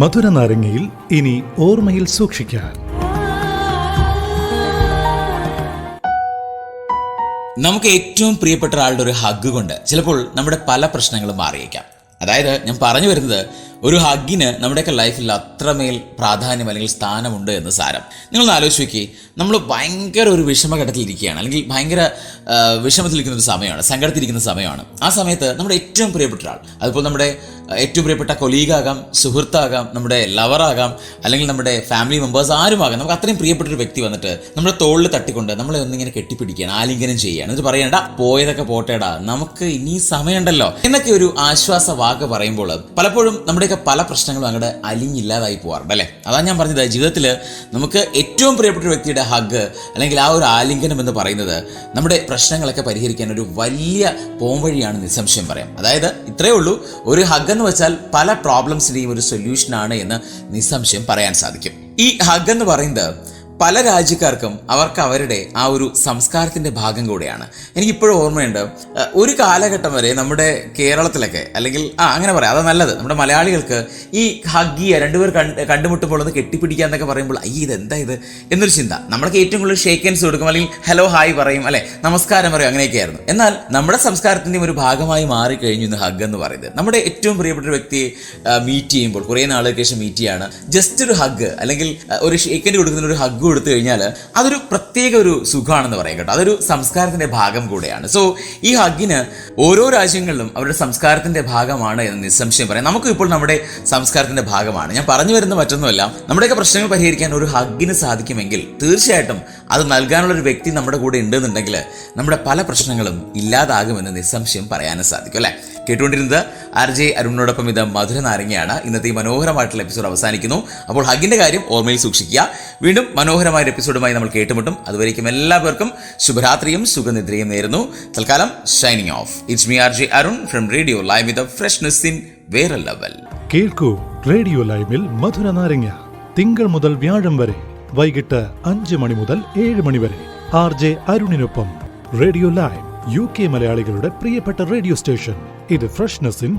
മധുര നാരങ്ങയിൽ ഇനി ഓർമ്മയിൽ സൂക്ഷിക്കാൻ. നമുക്ക് ഏറ്റവും പ്രിയപ്പെട്ട ഒരാളുടെ ഒരു ഹഗ് കൊണ്ട് ചിലപ്പോൾ നമ്മുടെ പല പ്രശ്നങ്ങളും മാറിയേക്കാം. അതായത് ഞാൻ പറഞ്ഞു വരുന്നത് ഒരു ഹഗ്ഗിന് നമ്മുടെയൊക്കെ ലൈഫിൽ അത്രമേൽ പ്രാധാന്യം അല്ലെങ്കിൽ സ്ഥാനമുണ്ട് എന്ന് സാരം. നിങ്ങളൊന്ന് ആലോചിച്ച് നോക്കി. നമ്മൾ ഭയങ്കര ഒരു വിഷമഘട്ടത്തിലിരിക്കുകയാണ്. അല്ലെങ്കിൽ ഭയങ്കര വിഷമത്തിലിരിക്കുന്ന ഒരു സമയമാണ്. സങ്കടത്തിലിരിക്കുന്ന സമയമാണ്. ആ സമയത്ത് നമ്മുടെ ഏറ്റവും പ്രിയപ്പെട്ട ഒരാൾ. അതുപോലെ നമ്മുടെ ഏറ്റവും പ്രിയപ്പെട്ട കൊലീഗാകാം സുഹൃത്താകാം നമ്മുടെ ലവറാകാം അല്ലെങ്കിൽ നമ്മുടെ ഫാമിലി മെമ്പേഴ്സ് ആരുമാകാം. നമുക്ക് അത്രയും പ്രിയപ്പെട്ട ഒരു വ്യക്തി വന്നിട്ട് നമ്മുടെ തോളിൽ തട്ടിക്കൊണ്ട് നമ്മളെ ഒന്നിങ്ങനെ കെട്ടിപ്പിടിക്കുകയാണ് ആലിംഗനം ചെയ്യുകയാണ്. എന്നിട്ട് പറയണ്ട പോയതൊക്കെ പോട്ടേടാ. നമുക്ക് ഇനി സമയമുണ്ടല്ലോ. എന്നൊക്കെ ഒരു ആശ്വാസ വാക്ക് പറയുമ്പോൾ പലപ്പോഴും നമ്മുടെയൊക്കെ പല പ്രശ്നങ്ങളും അങ്ങോട്ട് അലിഞ്ഞില്ലാതായി പോകാറുണ്ട് അല്ലേ? അതാണ് ഞാൻ പറഞ്ഞത്. ജീവിതത്തിൽ നമുക്ക് ഏറ്റവും പ്രിയപ്പെട്ട വ്യക്തിയുടെ ഹഗ് അല്ലെങ്കിൽ ആ ഒരു ആലിംഗനം എന്ന് പറയുന്നത് നമ്മുടെ പ്രശ്നങ്ങളൊക്കെ പരിഹരിക്കാൻ ഒരു വലിയ പോംവഴിയാണ് നിസ്സംശയം പറയാം. അതായത് ഇത്രയേ ഉള്ളൂ. ഒരു ഹഗ് എന്ന് വെച്ചാൽ പല പ്രോബ്ലംസിന്റെയും ഒരു സൊല്യൂഷനാണ് എന്ന് നിസ്സംശയം പറയാൻ സാധിക്കും. ഈ ഹഗ് എന്ന് പറയുന്നത് പല രാജ്യക്കാർക്കും അവർക്ക് അവരുടെ ആ ഒരു സംസ്കാരത്തിന്റെ ഭാഗം കൂടെയാണ്. എനിക്കിപ്പോഴും ഓർമ്മയുണ്ട് ഒരു കാലഘട്ടം വരെ നമ്മുടെ കേരളത്തിലൊക്കെ അല്ലെങ്കിൽ ആ അങ്ങനെ പറയാം അതാ നല്ലത് നമ്മുടെ മലയാളികൾക്ക് ഈ ഹഗ്ഗിയ രണ്ടുപേർ കണ്ട് കണ്ടുമുട്ടുമ്പോൾ ഒന്ന് കെട്ടിപ്പിടിക്കുക എന്നൊക്കെ പറയുമ്പോൾ അയ്യ ഇത് എന്താ ഇത്? എന്നൊരു ചിന്ത. നമ്മളൊക്കെ ഏറ്റവും കൂടുതൽ ഷേക്ക് ഹാൻഡ്സ് കൊടുക്കും അല്ലെങ്കിൽ ഹലോ ഹായ് പറയും അല്ലെ? നമസ്കാരം പറയും അങ്ങനെയൊക്കെയായിരുന്നു. എന്നാൽ നമ്മുടെ സംസ്കാരത്തിന്റെയും ഒരു ഭാഗമായി മാറിക്കഴിഞ്ഞു ഇന്ന് ഹഗ് എന്ന് പറയുന്നത്. നമ്മുടെ ഏറ്റവും പ്രിയപ്പെട്ട ഒരു വ്യക്തിയെ മീറ്റ് ചെയ്യുമ്പോൾ കുറേ നാളുകൾക്ക് ശേഷം മീറ്റ് ചെയ്യാണ്. ജസ്റ്റ് ഒരു ഹഗ് അല്ലെങ്കിൽ ഒരു ഷേക്കൻഡ് കൊടുക്കുന്ന ഒരു ഹഗ് കൊടുത്തു കഴിഞ്ഞാൽ അതൊരു പ്രത്യേക ഒരു സുഖമാണെന്ന് പറയാം കേട്ടോ. അതൊരു സംസ്കാരത്തിന്റെ ഭാഗം കൂടെയാണ്. സോ ഈ ഹഗ്ഗിന് ഓരോ രാജ്യങ്ങളിലും അവരുടെ സംസ്കാരത്തിന്റെ ഭാഗമാണ് എന്ന് നിസ്സംശയം പറയാം. നമുക്ക് ഇപ്പോൾ നമ്മുടെ സംസ്കാരത്തിന്റെ ഭാഗമാണ്. ഞാൻ പറഞ്ഞു വരുന്ന മറ്റൊന്നുമല്ല. നമ്മുടെയൊക്കെ പ്രശ്നങ്ങൾ പരിഹരിക്കാൻ ഒരു ഹഗ്ഗിന് സാധിക്കുമെങ്കിൽ തീർച്ചയായിട്ടും അത് നൽകാനുള്ള ഒരു വ്യക്തി നമ്മുടെ കൂടെ ഉണ്ടെന്നുണ്ടെങ്കിൽ നമ്മുടെ പല പ്രശ്നങ്ങളും ഇല്ലാതാകുമെന്ന് നിസ്സംശയം പറയാനും സാധിക്കും അല്ലേ? കേട്ടുകൊണ്ടിരുന്നത് ആർ ജെ അരുണിനോടൊപ്പം ഇത് മധുര നാരങ്ങയാണ്. ഇന്നത്തെ ഈ മനോഹരമായിട്ടുള്ള എപ്പിസോഡ് അവസാനിക്കുന്നു. അപ്പോൾ ഹഗിന്റെ കാര്യം ഓർമ്മയിൽ സൂക്ഷിക്കുക. വീണ്ടും മനോഹരമായ എപ്പിസോഡുമായി നമ്മൾ കേട്ടുമുട്ടും. അതുവരേക്കും എല്ലാവർക്കും ശുഭരാത്രിയും സുഖനിദ്രയും നേരുന്നു. തൽക്കാലം shining off it's me R J Arun from radio live with freshness in വേറെ ലെവൽ കേൾക്കൂ റേഡിയോ ലൈവിൽ മധുര നാരങ്ങ. തിങ്കൾ മുതൽ വ്യാഴം വരെ. വൈകിട്ട് അഞ്ച് മണി മുതൽ ഏഴ് മണി വരെ. ആർ ജെ അരുണിനൊപ്പം. റേഡിയോ ലൈവ് യു കെ മലയാളികളുടെ പ്രിയപ്പെട്ട റേഡിയോ സ്റ്റേഷൻ ഇത് ഫ്രഷ്നെസ് ഇൻ